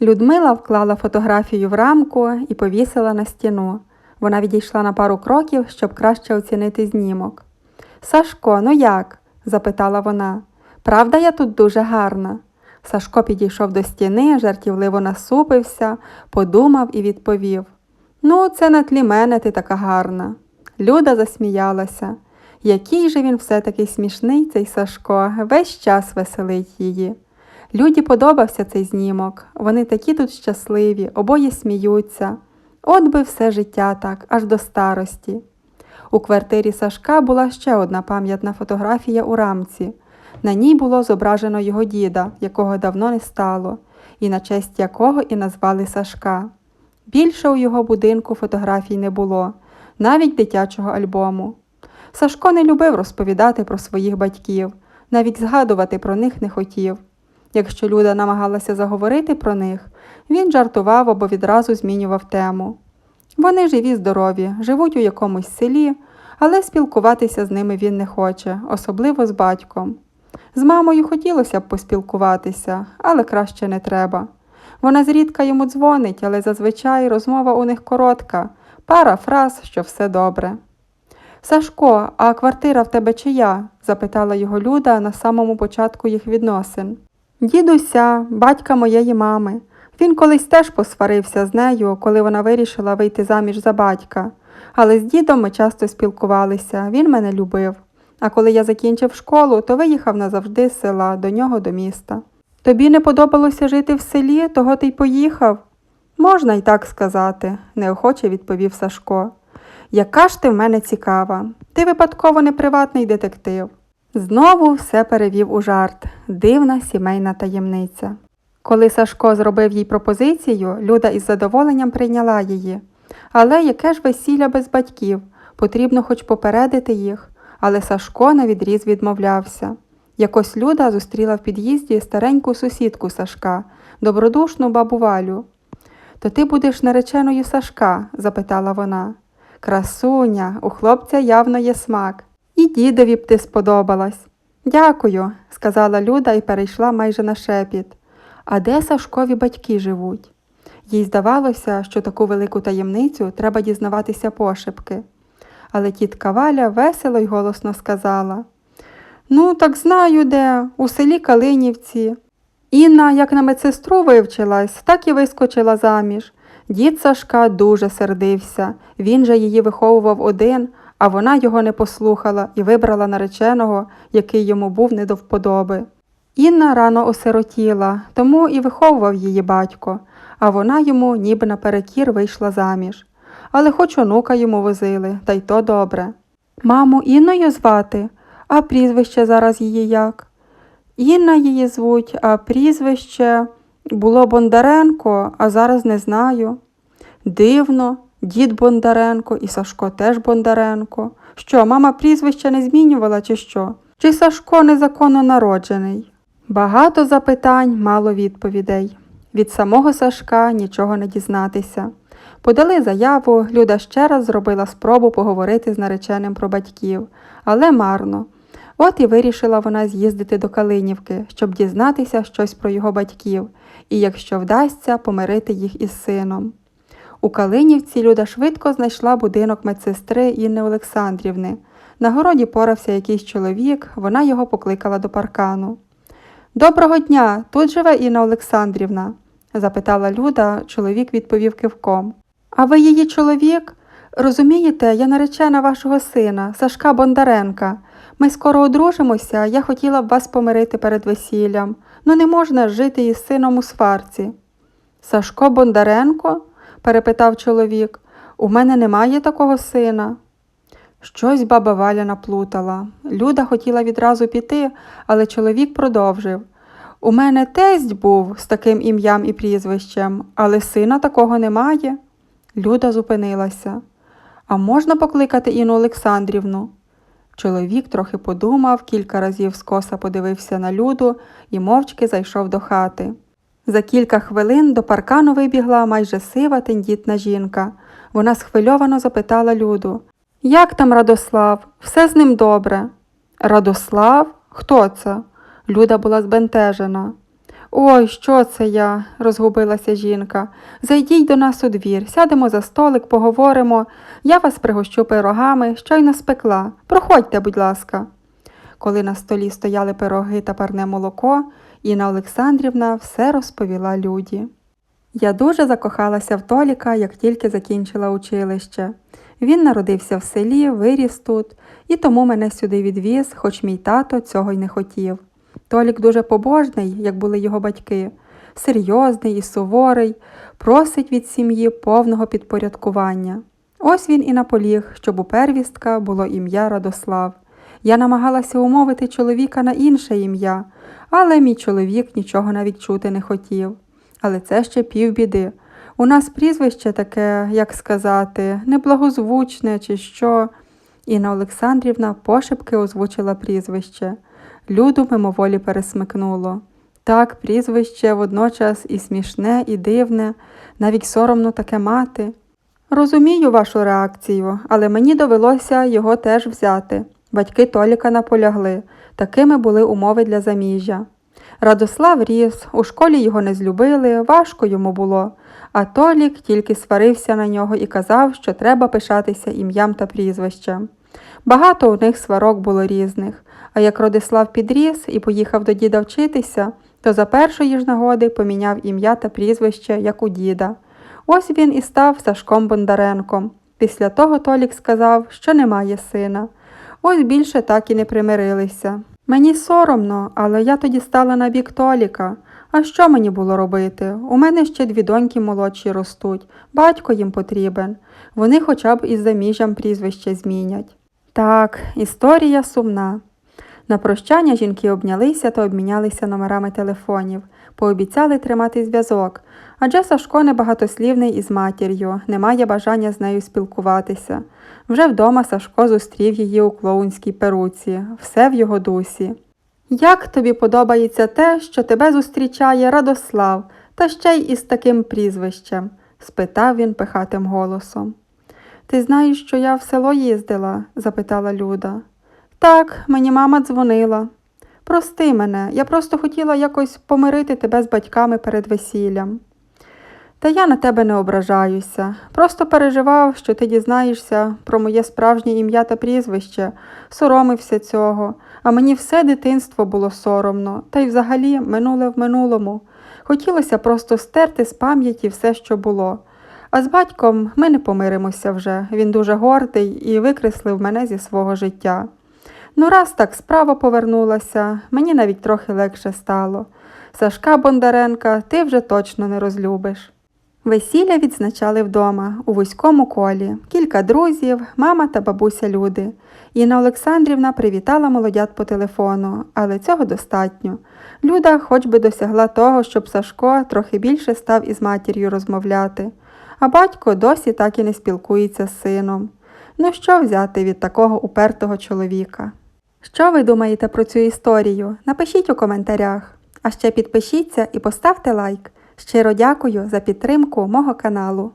Людмила вклала фотографію в рамку і повісила на стіну. Вона відійшла на пару кроків, щоб краще оцінити знімок. Сашко, ну як? запитала вона. Правда, я тут дуже гарна? Сашко підійшов до стіни, жартівливо насупився, подумав і відповів: Ну, це на тлі мене ти така гарна. Люда засміялася. Який же він все-таки смішний, цей Сашко, весь час веселить її. Люді подобався цей знімок. Вони такі тут щасливі, обоє сміються. От би все життя так, аж до старості. У квартирі Сашка була ще одна пам'ятна фотографія у рамці. На ній було зображено його діда, якого давно не стало, і на честь якого і назвали Сашка. Більше у його будинку фотографій не було, навіть дитячого альбому. Сашко не любив розповідати про своїх батьків, навіть згадувати про них не хотів. Якщо Люда намагалася заговорити про них, він жартував або відразу змінював тему. Вони живі, здорові, живуть у якомусь селі, але спілкуватися з ними він не хоче, особливо з батьком. З мамою хотілося б поспілкуватися, але краще не треба. Вона зрідка йому дзвонить, але зазвичай розмова у них коротка, пара фраз, що все добре. Сашко, а квартира в тебе чия? запитала його Люда на самому початку їх відносин. Дідуся, батька моєї мами. Він колись теж посварився з нею, коли вона вирішила вийти заміж за батька. Але з дідом ми часто спілкувалися, він мене любив. А коли я закінчив школу, то виїхав назавжди з села, до нього до міста. Тобі не подобалося жити в селі, того ти й поїхав? Можна й так сказати, неохоче відповів Сашко. Яка ж ти в мене цікава? Ти випадково не приватний детектив. Знову все перевів у жарт дивна сімейна таємниця. Коли Сашко зробив їй пропозицію, Люда із задоволенням прийняла її. Але яке ж весілля без батьків? Потрібно хоч попередити їх. Але Сашко на відріз відмовлявся. Якось Люда зустріла в під'їзді стареньку сусідку Сашка, добродушну бабу Валю. То ти будеш нареченою Сашка? запитала вона. Красуня, у хлопця явно є смак. І дідові б ти сподобалась. Дякую, сказала Люда і перейшла майже на шепіт. А де Сашкові батьки живуть? Їй здавалося, що таку велику таємницю треба дізнаватися пошепки. Але тітка Валя весело й голосно сказала Ну, так знаю де, у селі Калинівці. Інна, як на медсестру вивчилась, так і вискочила заміж. Дід Сашка дуже сердився. Він же її виховував один, а вона його не послухала і вибрала нареченого, який йому був не до вподоби. Інна рано осиротіла, тому і виховував її батько, а вона йому ніби наперекір вийшла заміж. Але хоч онука йому возили, та й то добре. Маму Інною звати, а прізвище зараз її як? Інна її звуть, а прізвище було Бондаренко, а зараз не знаю. Дивно, дід Бондаренко і Сашко теж Бондаренко. Що, мама прізвище не змінювала, чи що? Чи Сашко незаконно народжений? Багато запитань, мало відповідей. Від самого Сашка нічого не дізнатися. Подали заяву, Люда ще раз зробила спробу поговорити з нареченим про батьків, але марно. От і вирішила вона з'їздити до Калинівки, щоб дізнатися щось про його батьків, і, якщо вдасться, помирити їх із сином. У Калинівці Люда швидко знайшла будинок медсестри Інни Олександрівни. На городі порався якийсь чоловік, вона його покликала до паркану. Доброго дня, тут живе Інна Олександрівна? запитала Люда, чоловік відповів кивком. А ви її чоловік? Розумієте, я наречена вашого сина, Сашка Бондаренка. Ми скоро одружимося, я хотіла б вас помирити перед весіллям, ну не можна жити із сином у сварці. Сашко Бондаренко? Перепитав чоловік. У мене немає такого сина. Щось баба Валя наплутала. Люда хотіла відразу піти, але чоловік продовжив. У мене тесть був з таким ім'ям і прізвищем, але сина такого немає. Люда зупинилася. А можна покликати Інну Олександрівну? Чоловік трохи подумав, кілька разів скоса подивився на люду і мовчки зайшов до хати. За кілька хвилин до паркану вибігла майже сива тендітна жінка. Вона схвильовано запитала Люду Як там Радослав? Все з ним добре. Радослав? Хто це? Люда була збентежена. Ой, що це я? розгубилася жінка. Зайдіть до нас у двір, сядемо за столик, поговоримо. Я вас пригощу пирогами, щойно спекла. Проходьте, будь ласка. Коли на столі стояли пироги та парне молоко, Інна Олександрівна все розповіла Люді. Я дуже закохалася в Толіка, як тільки закінчила училище. Він народився в селі, виріс тут, і тому мене сюди відвіз, хоч мій тато цього й не хотів. Толік дуже побожний, як були його батьки, серйозний і суворий, просить від сім'ї повного підпорядкування. Ось він і наполіг, щоб у первістка було ім'я Радослав. Я намагалася умовити чоловіка на інше ім'я, але мій чоловік нічого навіть чути не хотів. Але це ще півбіди. У нас прізвище таке, як сказати, неблагозвучне чи що. Інна Олександрівна пошепки озвучила прізвище. Люду мимоволі пересмикнуло. Так, прізвище водночас і смішне, і дивне, навіть соромно таке мати. Розумію вашу реакцію, але мені довелося його теж взяти. Батьки Толіка наполягли. Такими були умови для заміжжя. Радослав ріс, у школі його не злюбили, важко йому було, а Толік тільки сварився на нього і казав, що треба пишатися ім'ям та прізвищем. Багато у них сварок було різних, а як Родислав підріс і поїхав до діда вчитися, то за першої ж нагоди поміняв ім'я та прізвище, як у діда. Ось він і став Сашком Бондаренком. Після того Толік сказав, що немає сина. Ось більше так і не примирилися. Мені соромно, але я тоді стала на бік Толіка. А що мені було робити? У мене ще дві доньки молодші ростуть, батько їм потрібен. Вони хоча б із заміжжям прізвище змінять. Так, історія сумна. На прощання жінки обнялися та обмінялися номерами телефонів, пообіцяли тримати зв'язок, адже Сашко небагатослівний із матір'ю, не має бажання з нею спілкуватися. Вже вдома Сашко зустрів її у клоунській перуці, все в його дусі. Як тобі подобається те, що тебе зустрічає Радослав, та ще й із таким прізвищем? спитав він пихатим голосом. Ти знаєш, що я в село їздила? запитала Люда. Так, мені мама дзвонила. Прости мене, я просто хотіла якось помирити тебе з батьками перед весіллям. Та я на тебе не ображаюся. Просто переживав, що ти дізнаєшся про моє справжнє ім'я та прізвище, соромився цього, а мені все дитинство було соромно, та й взагалі минуле в минулому. Хотілося просто стерти з пам'яті все, що було. А з батьком ми не помиримося вже. Він дуже гордий і викреслив мене зі свого життя. Ну, раз так справа повернулася, мені навіть трохи легше стало. Сашка Бондаренка ти вже точно не розлюбиш. Весілля відзначали вдома, у вузькому колі, кілька друзів, мама та бабуся Люди. Інна Олександрівна привітала молодят по телефону, але цього достатньо. Люда хоч би досягла того, щоб Сашко трохи більше став із матір'ю розмовляти, а батько досі так і не спілкується з сином. Ну що взяти від такого упертого чоловіка? Що ви думаєте про цю історію? Напишіть у коментарях. А ще підпишіться і поставте лайк. Щиро дякую за підтримку мого каналу.